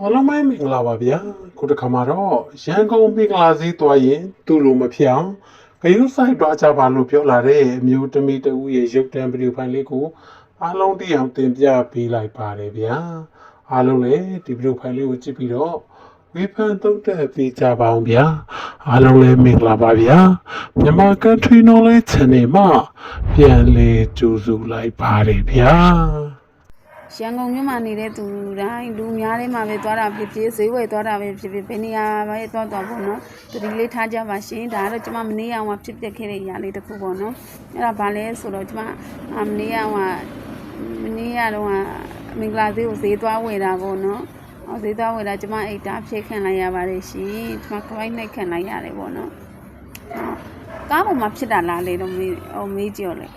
အားလုံးပဲမင်္ဂလာပါဗျာခုတစ်ခါမှာတော့ရန်ကုန်မင်္ဂလာစည်းသွားရင်သူ့လိုမဖြစ်အောင်ဂယုဆိုင်တွားကြပါလို့ပြောလာတဲ့အမျိုးသမီးတဦးရဲ့ရုပ်တံဗီဒီယိုဖိုင်လေးကိုအားလုံးသိအောင်တင်ပြပေးလိုက်ပါတယ်ဗျာအားလုံးလည်းဒီဗီဒီယိုဖိုင်လေးကိုကြည့်ပြီးတော့ဝေဖန်သုံးသပ်ပေးကြပါအောင်ဗျာအားလုံးလည်းမင်္ဂလာပါဗျာမြန်မာ country knowledge channel မှာပြန်လည်ကြိုဆိုလိုက်ပါတယ်ဗျာ ရန်ကုန်မြို့မှာနေတဲ့သူတိုင်းလူများထဲမှာပဲသွားတာဖြစ်ဖြစ်ဈေးဝယ်သွားတာပဲဖြစ်ဖြစ်ဘယ်နေရာပဲသွားသွားပေါ့နော်တတိလေးထားကြပါရှင်ဒါကတော့ကျွန်မမနေ့ကဟိုဖြစ်ပျက်ခဲ့တဲ့အရာလေးတစ်ခုပေါ့နော်အဲ့ဒါဘာလဲဆိုတော့ကျွန်မအာမနေ့ကဟိုမနေ့ကတော့မင်္ဂလာဈေးကိုဈေးသွားဝယ်တာပေါ့နော်ဟောဈေးသွားဝယ်တာကျွန်မအိတ်တာဖြည့်ခံလိုက်ရပါတယ်ရှင်ကျွန်မခိုင်းနှိုက်ခံလိုက်ရတယ်ပေါ့နော်ကားပေါ်မှာဖြစ်တာလားလေတော့မေးဟိုမေးကြည့်ရလေ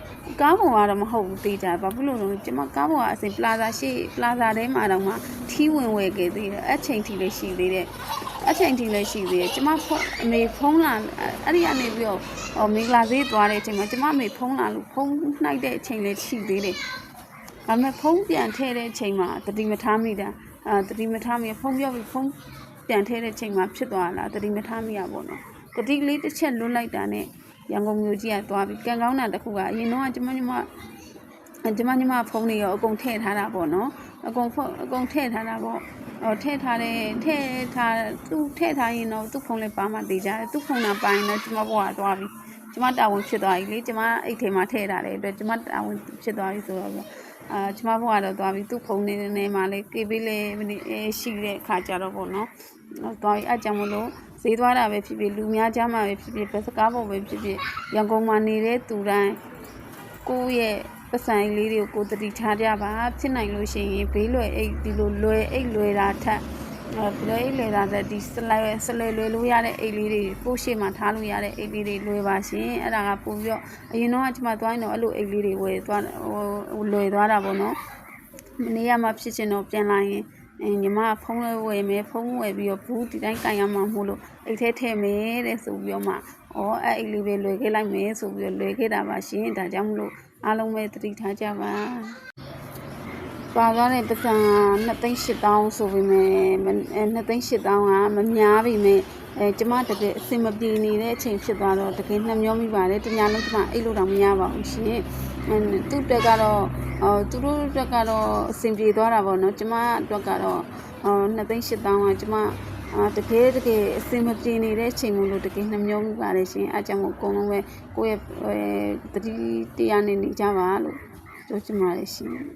ကားပေါ်ကတော့မဟုတ်ဘူးတေးကြဘာဖြစ်လို့လဲကျွန်မကားပေါ်ကအစင်ပလာဇာရှိပလာဇာထဲမှာတော့မှထီးဝင်ဝယ်ခဲ့သေးတယ်အချိန်ထီလည်းရှိသေးတယ်အချိန်ထီလည်းရှိသေးတယ်ကျွန်မဖုန်းအမေဖုန်းလာအဲ့ဒီကနေပြီးတော့ဟိုမင်္ဂလာဈေးသွားတဲ့အချိန်မှာကျွန်မအမေဖုန်းလာလို့ဖုန်းနှိုက်တဲ့အချိန်လည်းရှိသေးတယ်ဒါပေမဲ့ဖုန်းပြန်ထည့်တဲ့အချိန်မှာတတိမထားမိတာအာတတိမထားမိဖုန်းပြောပြီးဖုန်းပြန်ထည့်တဲ့အချိန်မှာဖြစ်သွားလားတတိမထားမိရပါတော့တတိလေးတစ်ချက်လွတ်လိုက်တာနဲ့ ရန်ကုန်မြို့ကြီးကသွားပြီးကံကောင်းတာတစ်ခုကအရင်တော့ကျမကျမကျမညီမဖုန်းတွေရောအကုန်ထည့်ထားတာပေါ့နော်အကုန်ဖုန်းအကုန်ထည့်ထားတာပေါ့ဟိုထည့်ထားတဲ့ထည့်ထားသူထည့်ထားရင်တော့သူ့ဖုန်းလည်းပါမှသေးကြတယ်သူ့ဖုန်းကပိုင်းတော့ကျမဘွားကသွားပြီးကျမတာဝန်ဖြစ်သွားပြီလေကျမအိတ်ထဲမှာထည့်ထားတယ်အတွက်ကျမတာဝန်ဖြစ်သွားပြီဆိုတော့အာကျမဘွားကတော့သွားပြီးသူ့ဖုန်းနဲ့နဲ့မှလည်းကေပေးလေးရှိတဲ့ခါကြတော့ပေါ့နော်သွားပြီးအကြောင်းမလို့ ဈေးသွားတာပဲဖြစ်ဖြစ်လူများကြားမှာပဲဖြစ်ဖြစ်ဘယ်စကားပေါ်ပဲဖြစ်ဖြစ်ရန်ကုန်မှာနေတဲ့သူတိုင်းကိုယ့်ရဲ့ပစံလေးတွေကိုကိုယ်တတိထားကြပါဖြစ်နိုင်လို့ရှိရင်ဘေးလွယ်အိတ်ဒီလိုလွယ်အိတ်လွယ်တာထက်အဲဘယ်လိုအိတ်လွယ်တာတဲ့ဒီစလိုက်ဆလဲလွယ်လို့ရတဲ့အိတ်လေးတွေကိုယ့်ရှေ့မှာထားလို့ရတဲ့အိတ်လေးတွေလွယ်ပါရှင်အဲ့ဒါကပို့ပြီးတော့အရင်တော့ကျွန်မသွားရင်တော့အဲ့လိုအိတ်လေးတွေဝယ်သွားဟိုလွယ်သွားတာပေါ့နော်မနေ့ကမှဖြစ်ချင်တော့ပြန်လာရင် အဲညီမဖုန်းလေးဝယ်မယ်ဖုန်းဝယ်ပြီးတော့ဘူးဒီတိုင်းကန်ရမှာမို့လို့အိတ်ထဲထည့်မယ်တဲ့ဆိုပြီးတော့မှဩအဲ့အိတ်လေးပဲလွယ်ခဲ့လိုက်မယ်ဆိုပြီးတော့လွယ်ခဲ့တာပါရှင်ဒါကြောင့်မလို့အားလုံးပဲသတိထားကြပါပါသွားတဲ့ပတ်စံ2သိန်း8000ဆိုပေမဲ့2သိန်း8000ကမများပြီမဲ့အဲကျမတကယ်အစင်မပြေနေတဲ့အချိန်ဖြစ်သွားတော့တကယ်နှမျောမိပါတယ်တညာလုံးကျမအိတ်လို့တော့မရပါဘူးရှင်အဲသူ့တက်ကတော့ အော်သူတို့တက်ကတော့အစင်ပြေသွားတာပေါ့နော်ကျမအတွက်ကတော့အော်2သိန်း8000ကကျမအာတကယ်တကယ်အစင်မပြေနေတဲ့အချိန်မို့လို့တကယ်နှမျောမိပါတယ်ရှင်အဲကြောင့်မို့အကုန်လုံးပဲကိုယ့်ရဲ့တတိတရားနေနေကြပါလို့ပြောချင်ပါတယ်ရှင်